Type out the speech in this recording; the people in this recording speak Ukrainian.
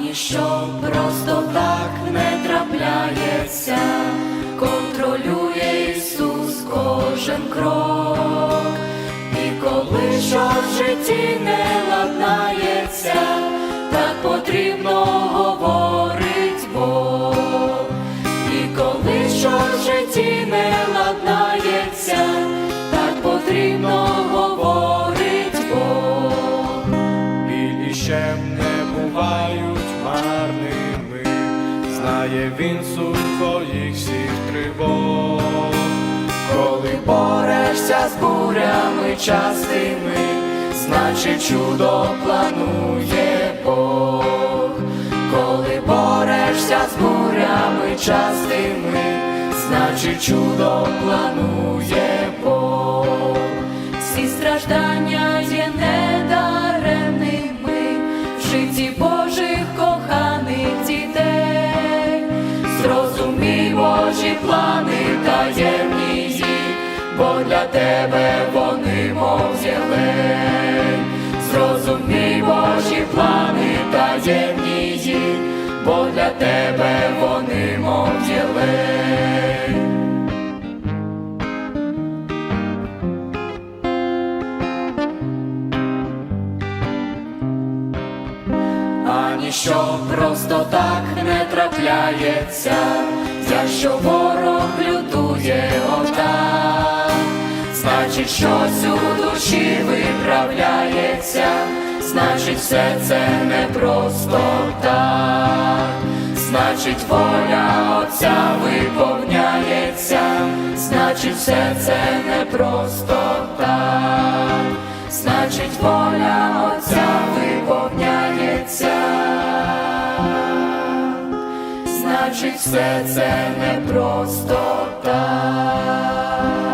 ніщо просто так не трапляється, контролює Ісус кожен крок, і коли що в житті не ладнається, так потрібно говорить Бог, і коли що в житті не ладнається, так потрібно говорить Бог. білі ще бувають марними, знає він суть твоїх всіх тривог. Коли борешся з бурями частими, значить чудо планує Бог. Коли борешся з бурями частими, значить чудо планує Бог. Всі страждання Божі плани таємні їх, бо для тебе вони мов зелень. Зрозумій Божі плани таємні їх, бо для тебе вони мов зелень. А просто так не трапляється, якщо ворог лютує отак, значить щось у душі виправляється, значить все це не просто так, значить воля Отця виповняється, значить все це не просто так, значить воля Чи все це не просто так.